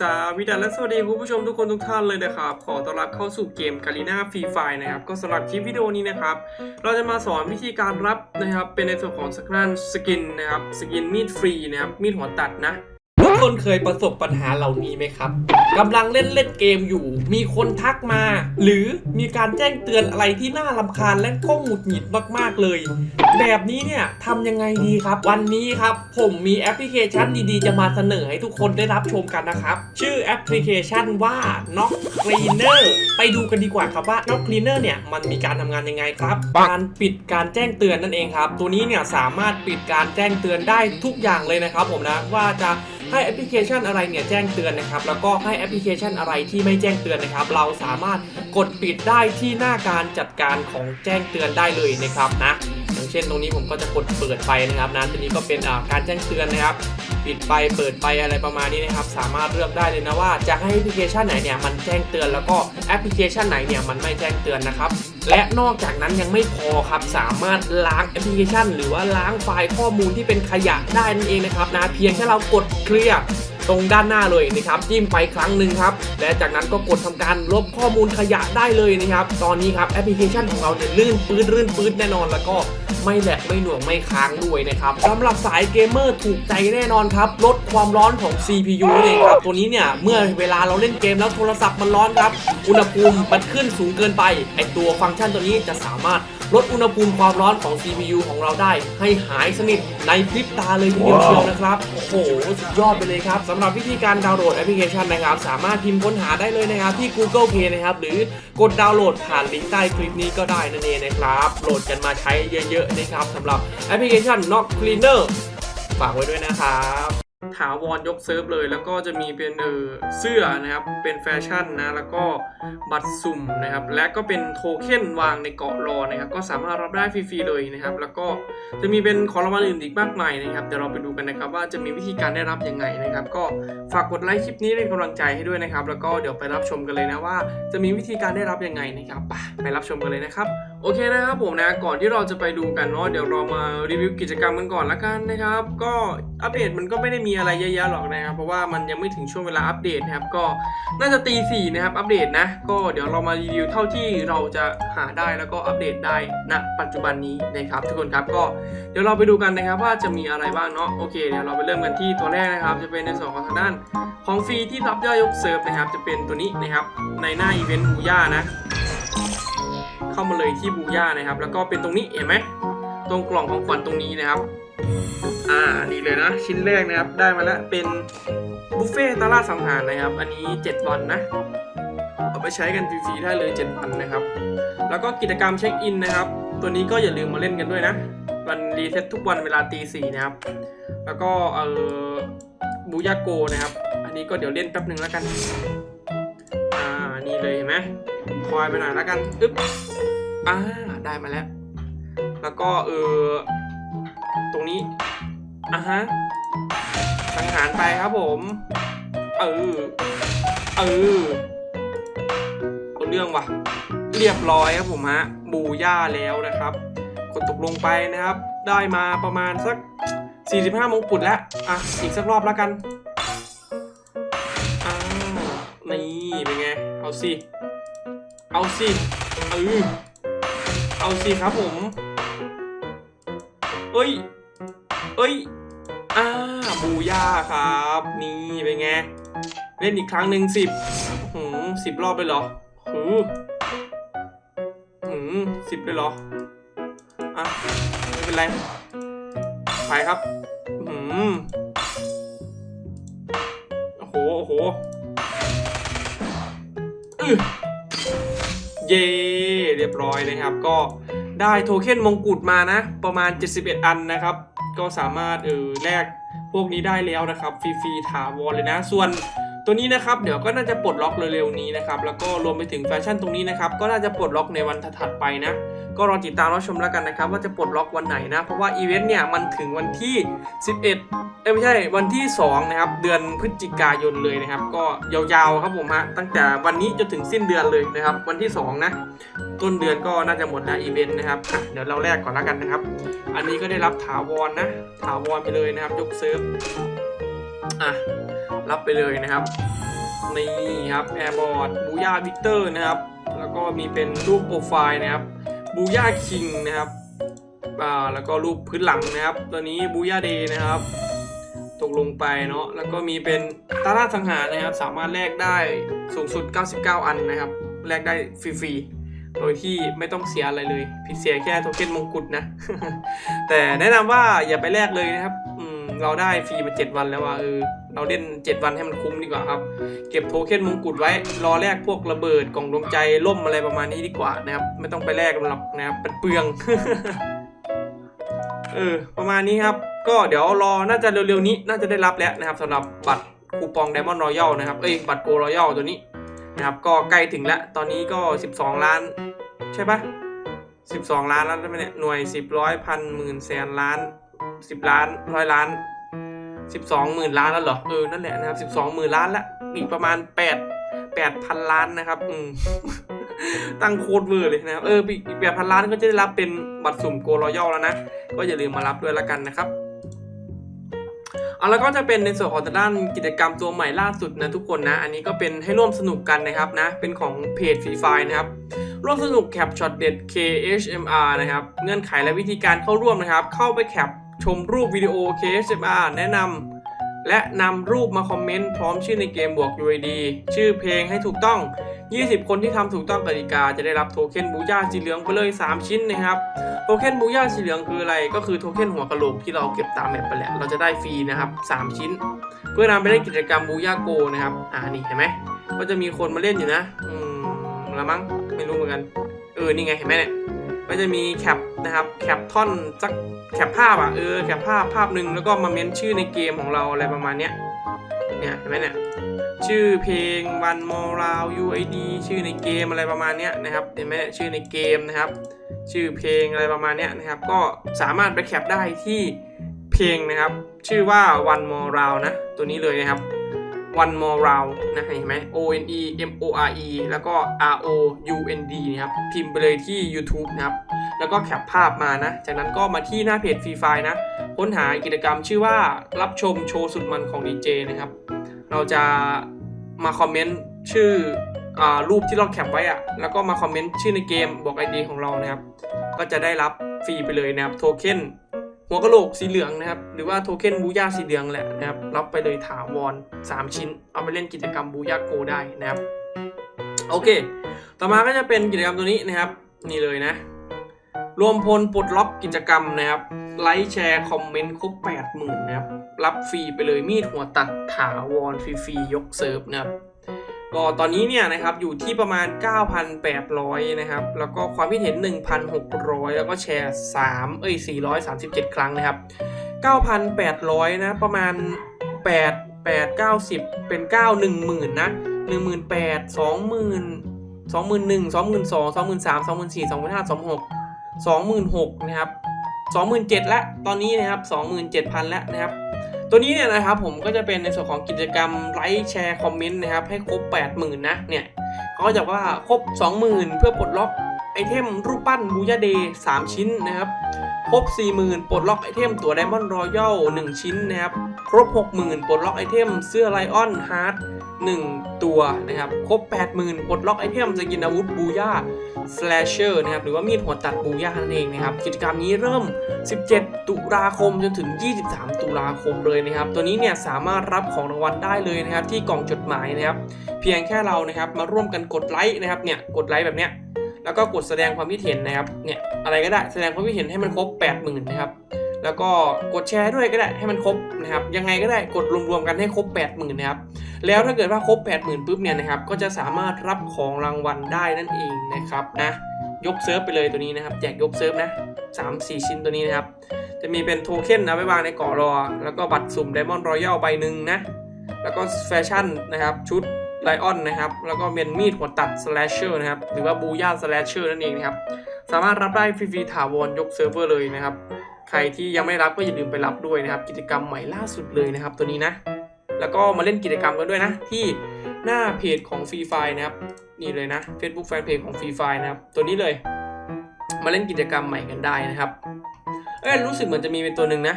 สวัสดีและสวัสดีคุณผู้ชมทุกคนทุกท่านเลยนะครับ ขอต้อนรับเข้าสู่เกม g a l i n a Free Fire นะครับ ก็สำหรับคลิปวิดีโอนี้นะครับ เราจะมาสอนวิธีการรับนะครับ เป็นในส่วนของสกรันสกินนะครับ สกินมีดฟรีนะครับ มีดหัวตัดนะ คนเคยประสบปัญหาเหล่านี้ไหมครับกำลังเล่นเล่นเกมอยู่ มีคนทักมา หรือมีการแจ้งเตือนอะไรที่น่ารำคาญและก็หงุดหงิดมากๆเลย แบบนี้เนี่ยทำยังไงดีครับ วันนี้ครับ ผมมีแอปพลิเคชันดีๆ จะมาเสนอให้ทุกคนได้รับชมกันนะครับ ชื่อแอปพลิเคชันว่า Knock Cleaner ไปดูกันดีกว่าครับว่า Knock Cleaner เนี่ยมันมีการทำงานยังไงครับการปิดการแจ้งเตือนนั่นเองครับ ตัวนี้เนี่ยสามารถปิดการแจ้งเตือนได้ทุกอย่างเลยนะครับ ผมนะว่าจะ ให้แอปพลิเคชันอะไรเนี่ยแจ้งเตือนนะครับ แล้วก็ให้แอปพลิเคชันอะไรที่ไม่แจ้งเตือนนะครับ เราสามารถกดปิดได้ที่หน้าการจัดการของแจ้งเตือนได้เลยนะครับนะอย่างเช่นตรงนี้ผมก็จะกดเปิดไปนะครับนะตัวนี้ก็เป็นการแจ้งเตือนนะครับ ปิดไปเปิดไปอะไรประมาณนี้นะครับ สามารถเลือกได้เลยนะว่าจะให้แอปพลิเคชันไหนเนี่ยมันแจ้งเตือนแล้วก็แอปพลิเคชันไหนเนี่ยมันไม่แจ้งเตือนนะครับ และนอกจากนั้นยังไม่พอครับ สามารถล้างแอปพลิเคชัน หรือว่าล้างไฟล์ข้อมูลที่เป็นขยะได้นั่นเองนะครับนะเพียงแค่เรากดเคลียร์ ตรงด้านหน้าเลยนะครับจิ้มไปครั้งหนึ่งครับและจากนั้นก็กดทำการลบข้อมูลขยะได้เลยนะครับตอนนี้ครับแอปพลิเคชันของเราเนี่ยลื่นปื้ดลื่นปื้ดแน่นอนแล้วก็ไม่แหลกไม่หน่วงไม่ค้างด้วยนะครับสำหรับสายเกมเมอร์ถูกใจแน่นอนครับลดความร้อนของ CPU นั่นเองครับตัวนี้เนี่ยเมื่อเวลาเราเล่นเกมแล้วโทรศัพท์มันร้อนครับอุณหภูมิมันขึ้นสูงเกินไปไอตัวฟังก์ชันตัวนี้จะสามารถ ลดอุณหภูมิความร้อนของ CPU ของเราได้ ให้หายสนิทในพริบตาเลยทีเดียวเชียวนะครับ โอ้โห สุดยอดไปเลยครับสำหรับวิธีการดาวน์โหลดแอปพลิเคชันนะครับ สามารถพิมพ์ค้นหาได้เลยนะครับ ที่ Google Play นะครับ หรือกดดาวน์โหลดผ่านลิงก์ใต้คลิปนี้ก็ได้นั่นเองนะครับ โหลดกันมาใช้เยอะๆนะครับสำหรับแอปพลิเคชัน Knock Cleaner ฝากไว้ด้วยนะครับ ถาวรยกเซิร์ฟเลย แล้วก็จะมีเป็นเออเสื้อนะครับเป็นแฟชั่นนะแล้วก็บัตรสุ่มนะครับและก็เป็นโทเค็นวางในเกาะรอนะครับก็สามารถรับได้ฟรีๆเลยนะครับ แล้วก็จะมีเป็นของรางวัลอื่นอีกมากมายนะครับเดี๋ยวเราไปดูกันนะครับว่าจะมีวิธีการได้รับยังไงนะครับ ก็ฝากกดไลค์คลิปนี้เป็นกำลังใจให้ด้วยนะครับ แล้วก็เดี๋ยวไปรับชมกันเลยนะว่า จะมีวิธีการได้รับยังไงนะครับไปไปรับชมกันเลยนะครับ โอเคนะครับผมนะก่อนที่เราจะไปดูกันเนาะเดี๋ยวเรามารีวิวกิจกรรมกันก่อนละกันนะครับ ก็อัปเดตมันก็ไม่ได้มีอะไรเยอะแยะหรอกนะครับ เพราะว่ามันยังไม่ถึงช่วงเวลาอัปเดตนะครับ ก็น่าจะตีสี่นะครับอัปเดตนะ ก็เดี๋ยวเรามารีวิวเท่าที่เราจะหาได้แล้วก็อัปเดตได้ณปัจจุบันนี้นะครับ ทุกคนครับก็เดี๋ยวเราไปดูกันนะครับว่าจะมีอะไรบ้างเนาะโอเคเดี๋ยวเราไปเริ่มกันที่ตัวแรกนะครับ จะเป็นในส่วนของทางด้าน ของฟรีที่รับย่อดยกเซิร์ฟนะครับ จะเป็นตัวนี้นะครับในหน้าอีเวนต์บูย่านะ เข้ามาเลยที่บูย่านะครับ แล้วก็เป็นตรงนี้เห็นไหมตรงกล่องของขวัญตรงนี้นะครับ อ่านี่เลยนะชิ้นแรกนะครับได้มาแล้วเป็นบุฟเฟ่ตลาดสังหารนะครับ อันนี้ 7 วันนะเอาไปใช้กันฟรีๆได้เลย7วันนะครับ แล้วก็กิจกรรมเช็คอินนะครับ ตัวนี้ก็อย่าลืมมาเล่นกันด้วยนะวันรีเซ็ตทุกวันเวลาตีสี่นะครับ แล้วก็เออบูยาโกนะครับ อันนี้ก็เดี๋ยวเล่นแป๊บหนึ่งแล้วกัน อ่า นี่เลยเห็นไหมคอยไปหน่อยแล้วกัน อึ๊บ อ่าได้มาแล้ว แล้วก็เออตรงนี้อะฮะสังหารไปครับผม เออ เออตัวเรื่องว่ะ เรียบร้อยครับผมฮะ บูย่าแล้วนะครับ กดตกลงไปนะครับ ได้มาประมาณสัก 45มงกุฎแล้ว อะ อีกสักรอบแล้วกันอ่านี่ เป็นไง เอาสิ เอาสิ เออ เอาสิครับผม เอ้ย เอ้ย อ่า บูย่าครับ นี่เป็นไง เล่นอีกครั้งหนึ่งสิบหืมสิบรอบเลยเหรอหือหืมสิบเลยเหรอ อะ ไม่เป็นไร ไปครับหืมโอ้โห โอ้โหอือเย่เรียบร้อยนะครับก็ ได้โทเค็นมงกุฎมานะ ประมาณ 71 อันนะครับ ก็สามารถเออแลกพวกนี้ได้แล้วนะครับฟรีๆถาวรเลยนะ ส่วน ตัวนี้นะครับเดี๋ยวก็น่าจะปลดล็อกเร็วๆนี้นะครับแล้วก็รวมไปถึงแฟชั่นตรงนี้นะครับก็น่าจะปลดล็อกในวันถัดๆไปนะก็รอติดตามรับชมแล้วกันนะครับว่าจะปลดล็อกวันไหนนะเพราะว่าอีเวนต์เนี่ยมันถึงวันที่ 11เอ้ไม่ใช่วันที่2นะครับเดือนพฤศจิกายนเลยนะครับ ก็ยาวๆครับผมฮะตั้งแต่วันนี้จนถึงสิ้นเดือนเลยนะครับวันที่2นะต้นเดือนก็น่าจะหมดแล้วอีเวนต์นะครับเดี๋ยวเราแรกก่อนแล้วกันนะครับ อันนี้ก็ได้รับถาวรนะถาวรไปเลยนะครับยกเซิร์ฟอะ รับไปเลยนะครับนี่ครับแอร์บอร์ดบูย่าวิกเตอร์นะครับ แล้วก็มีเป็นรูปโปรไฟล์นะครับบูย่าคิงนะครับอ่าแล้วก็รูปพื้นหลังนะครับ ตัวนี้บูย่าเดย์นะครับ ตกลงไปเนาะแล้วก็มีเป็นตาราสังหารนะครับ สามารถแลกได้สูงสุด 99 อันนะครับแลกได้ฟรีๆโดยที่ไม่ต้องเสียอะไรเลยผิดเสียแค่โทเค็นมงกุฎนะ แต่แนะนำว่าอย่าไปแลกเลยนะครับ เราได้ฟรีมา 7 วันแล้วว่าเออเราเล่น 7 วันให้มันคุ้มดีกว่าครับ เก็บโทเค็นมงกุฎไว้ รอแลกพวกระเบิดกล่องดวงใจล่มอะไรประมาณนี้ดีกว่านะครับ ไม่ต้องไปแลกมันหรอกนะครับเป็นเปลือง เออ ประมาณนี้ครับ ก็เดี๋ยวรอน่าจะเร็วๆนี้ น่าจะได้รับแล้วนะครับสำหรับบัตรคูปอง Diamond Royal นะครับเอ้ยบัตรโก Royal ตัวนี้นะครับก็ใกล้ถึงแล้ว ตอนนี้ก็ 12 ล้าน ใช่ปะ12 ล้านแล้วใช่ไหมเนี่ยหน่วย 10ร้อยพันหมื่นแสนล้าน 10ล้านร้อยล้าน12หมื่นล้านแล้วเหรอเออนั่นแหละนะครับ12หมื่นล้านละอีกประมาณ8 8,000ล้านนะครับอืมตั้งโคตรเวอร์เลยนะครับเอออีกแปดพันล้านก็จะได้รับเป็นบัตรสุ่มโกรอยัลแล้วนะ ก็อย่าลืมมารับด้วยละกันนะครับเอาแล้วก็จะเป็นในส่วนของทางด้านกิจกรรมตัวใหม่ล่าสุดนะทุกคนนะ อันนี้ก็เป็นให้ร่วมสนุกกันนะครับนะ เป็นของเพจฟรีไฟนะครับ ร่วมสนุกแคปช็อตเด็ด KHMR นะครับ เงื่อนไขและวิธีการเข้าร่วมนะครับ เข้าไปแคป ชมรูปวิดีโอ KHMR แนะนำและนำรูปมาคอมเมนต์พร้อมชื่อในเกมบวก UID ชื่อเพลงให้ถูกต้อง 20 คนที่ทำถูกต้องกติกาจะได้รับโทเค็นบูย่าสีเหลืองไปเลย 3 ชิ้นนะครับโทเค็นบูย่าสีเหลืองคืออะไร ก็คือโทเค็นหัวกะโหลกที่เราเก็บตามแมปไปแหละเราจะได้ฟรีนะครับ 3 ชิ้น เพื่อนำไปเล่นกิจกรรมบูย่าโกนะครับอ่านี่เห็นไหมก็จะมีคนมาเล่นอยู่นะ อืมละมั้งไม่รู้เหมือนกันเออนี่ไงเห็นไหมเนี่ย ก็จะมีแคปนะครับแคปท่อนสักแคปภาพอะเออแคปภาพภาพหนึ่งแล้วก็มาเม้นชื่อในเกมของเราอะไรประมาณเนี้ยเนี่ยเห็นไหมเนี่ยชื่อเพลง One More Round UID ชื่อในเกมอะไรประมาณเนี้ยนะครับเห็นไหมเนี่ยชื่อในเกมนะครับ ชื่อเพลงอะไรประมาณเนี้ยนะครับ ก็สามารถไปแคปได้ที่เพลงนะครับ ชื่อว่า One More Round นะ ตัวนี้เลยนะครับ One More Round นะเห็นไหม O N E M O R E แล้วก็ R O U N D นะครับ พิมพ์ไปเลยที่ YouTube นะครับ แล้วก็แคปภาพมานะ จากนั้นก็มาที่หน้าเพจฟรีไฟนะ ค้นหากิจกรรมชื่อว่ารับชมโชว์สุดมันของดีเจนะครับ เราจะมาคอมเมนต์ชื่ออรูปที่เราแคปไว้อะแล้วก็มาคอมเมนต์ชื่อในเกมบอก ID ของเรานะครับ ก็จะได้รับฟรีไปเลยนะครับโทเค็น หัวกะโหลกสีเหลืองนะครับ หรือว่าโทเค็นบูย่าสีเหลืองแหละนะครับ รับไปเลยถาวร 3 ชิ้น เอาไปเล่นกิจกรรมบูย่าโกได้นะครับ โอเค ต่อมาก็จะเป็นกิจกรรมตัวนี้นะครับ นี่เลยนะ รวมพลปลดล็อกกิจกรรมนะครับ ไลค์แชร์คอมเมนต์ครบ80,000 นะครับ รับฟรีไปเลยมีดหัวตัดถาวรฟรีๆยกเซิร์ฟนะครับ ก็ตอนนี้เนี่ยนะครับอยู่ที่ประมาณ 9,800 นะครับ แล้วก็ความคิดเห็น 1,600 แล้วก็แชร์3เอ้ย437 ครั้งนะครับ 9,800 นะ ประมาณ 8 8 90 เป็น 9 10,000นะ18,000 20,000 21,000 22,000 23,000 24,000 25,000 26,000 26,000นะครับ27,000ล้วตอนนี้นะครับ27,000ล้วนะครับ ตัวนี้เนี่ยนะครับผมก็จะเป็นในส่วนของกิจกรรมไลค์แชร์คอมเมนต์นะครับให้ครบ 80,000 นะเนี่ยเขาก็จะว่าครบ 20,000 เพื่อปลดล็อกไอเทมรูปปั้นบูยาเดย์3ชิ้นนะครับ ครบ 40,000 ปลดล็อกไอเทมตัว Diamond Royal 1ชิ้นนะครับ ครบ 60,000 ปลดล็อกไอเทมเสื้อไลออนฮาร์ด1ตัวนะครับ ครบ 80,000 ปลดล็อกไอเทมสกินอาวุธบูย่า slasher นะครับหรือว่ามีดหัวตัดปูย่านั่นเองนะครับกิจกรรมนี้เริ่ม 17 ตุลาคมจนถึง 23 ตุลาคมเลยนะครับ ตัวนี้เนี่ยสามารถรับของรางวัลได้เลยนะครับที่กล่องจดหมายนะครับเพียงแค่เรานะครับมาร่วมกันกดไลค์นะครับเนี่ยกดไลค์แบบเนี้ยแล้วก็กดแสดงความคิดเห็นนะครับเนี่ยอะไรก็ได้แสดงความคิดเห็นให้มันครบ 80,000 นะครับ แล้วก็กดแชร์ด้วยก็ได้ให้มันครบนะครับยังไงก็ได้กดรวมๆกันให้ครบ 80,000นะครับแล้วถ้าเกิดว่าครบ 80,000ปุ๊บเนี่ยนะครับก็จะสามารถรับของรางวัลได้นั่นเองนะครับนะยกเซิร์ฟไปเลยตัวนี้นะครับแจกยกเซิร์ฟนะ3 4 ชิ้นตัวนี้นะครับจะมีเป็นโทเค็นนะไว้วางในเกาะรอ แล้วก็บัตรสุ่ม Diamond Royal ใบหนึ่งนะแล้วก็แฟชั่นนะครับชุดไลออนนะครับแล้วก็เป็นมีดหัวตัด slasher นะครับหรือว่าบูย่า slasher นั่นเองนะครับสามารถรับได้ฟรีๆถาวรยกเซิร์ฟเวอร์เลยนะครับ ใครที่ยังไม่รับก็อย่าลืมไปรับด้วยนะครับ กิจกรรมใหม่ล่าสุดเลยนะครับ ตัวนี้นะ แล้วก็มาเล่นกิจกรรมกันด้วยนะ ที่หน้าเพจของฟรีไฟนะครับนี่เลยนะ Facebook Fanpage ของฟรีไฟนะครับ ตัวนี้เลย มาเล่นกิจกรรมใหม่กันได้นะครับ เอ้ยรู้สึกเหมือนจะมีเป็นตัวหนึ่งนะ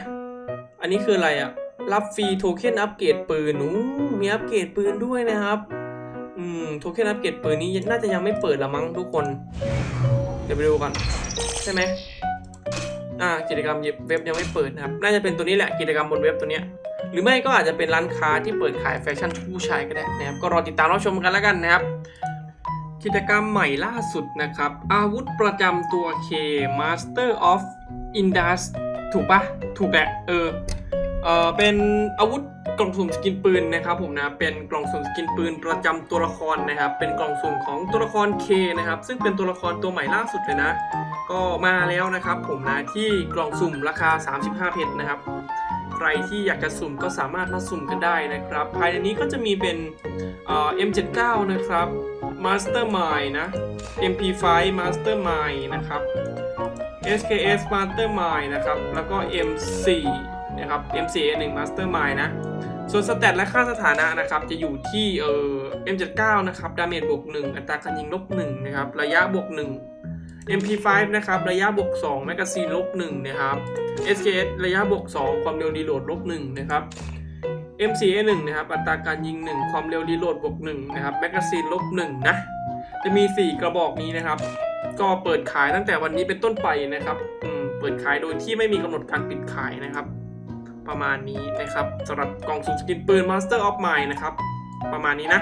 อันนี้คืออะไรอะรับฟรีโทเค็นอัปเกรดปืนอู้มีอัปเกรดปืนด้วยนะครับอืมโทเค็นอัปเกรดปืนนี้น่าจะยังไม่เปิดละมั้งทุกคน เดี๋ยวไปดูก่อนใช่ไหม อ่ากิจกรรมเว็บยังไม่เปิดนะครับ น่าจะเป็นตัวนี้แหละกิจกรรมบนเว็บตัวเนี้ยหรือไม่ก็อาจจะเป็นร้านค้าที่เปิดขายแฟชั่นผู้ชายก็ได้นะครับ ก็รอติดตามรับชมกันแล้วกันนะครับ กิจกรรมใหม่ล่าสุดนะครับ อาวุธประจำตัว K Master of Indus ถูกปะถูกแหละเออเออเป็นอาวุธ กล่องสุ่มสกินปืนนะครับผมนะเป็นกล่องสุ่มสกินปืนประจำตัวละครนะครับเป็นกล่องสุ่มของตัวละคร K นะครับซึ่งเป็นตัวละครตัวใหม่ล่าสุดเลยนะ ก็มาแล้วนะครับผมนะที่กล่องสุ่มราคา 35 เพชรนะครับ ใครที่อยากจะสุ่มก็สามารถมาสุ่มกันได้นะครับ ภายในนี้ก็จะมีเป็นเอ่อ M79 นะครับ Mastermind นะ MP5 Mastermind นะครับ SKS Mastermind นะครับ แล้วก็ M4 นะครับ M4A1 Mastermind นะ ส่วนสเตตและค่าสถานะนะครับจะอยู่ที่เอ่อ M79 นะครับดาเมจบวก1 อัตราการยิงลบ1นะครับระยะบวก1 MP5 นะครับระยะบวก2แมกกาซีนลบ1นะครับ SKS ระยะบวก2ความเร็วรีโหลดลบ1นะครับ M4A1 นะครับอัตราการยิง 1 ความเร็วรีโหลดบวก1นะครับแมกกาซีนลบ1นะจะมี 4 กระบอกนี้นะครับ ก็เปิดขายตั้งแต่วันนี้เป็นต้นไปนะครับเปิดขายโดยที่ไม่มีกำหนดการปิดขายนะครับ ประมาณนี้นะครับสำหรับกล่องสุ่มสกินปืน Master of Mind นะครับ ประมาณนี้นะ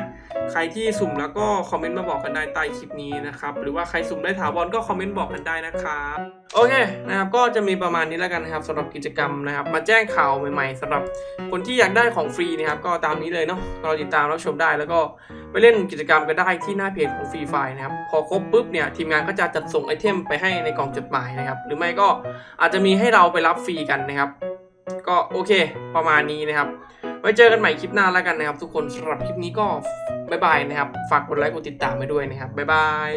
ใครที่สุ่มแล้วก็คอมเมนต์มาบอกกันได้ใต้คลิปนี้นะครับ หรือว่าใครสุ่มได้ถาวรก็คอมเมนต์บอกกันได้นะครับ โอเคนะครับก็จะมีประมาณนี้แล้วกันนะครับสำหรับกิจกรรมนะครับ มาแจ้งข่าวใหม่ๆสำหรับคนที่อยากได้ของฟรีนะครับก็ตามนี้เลยเนาะเราติดตามรับชมได้แล้วก็ไปเล่นกิจกรรมกันได้ที่หน้าเพจของฟรีไฟนะครับพอครบปุ๊บเนี่ยทีมงานก็จะจัดส่งไอเทมไปให้ในกล่องจดหมายนะครับหรือไม่ก็อาจจะมีให้เราไปรับฟรีกันนะครับ ก็โอเค ประมาณนี้นะครับไว้เจอกันใหม่คลิปหน้าแล้วกันนะครับ ทุกคนสำหรับคลิปนี้ก็บายบายนะครับ ฝากกดไลค์กดติดตามไปด้วยนะครับบายบาย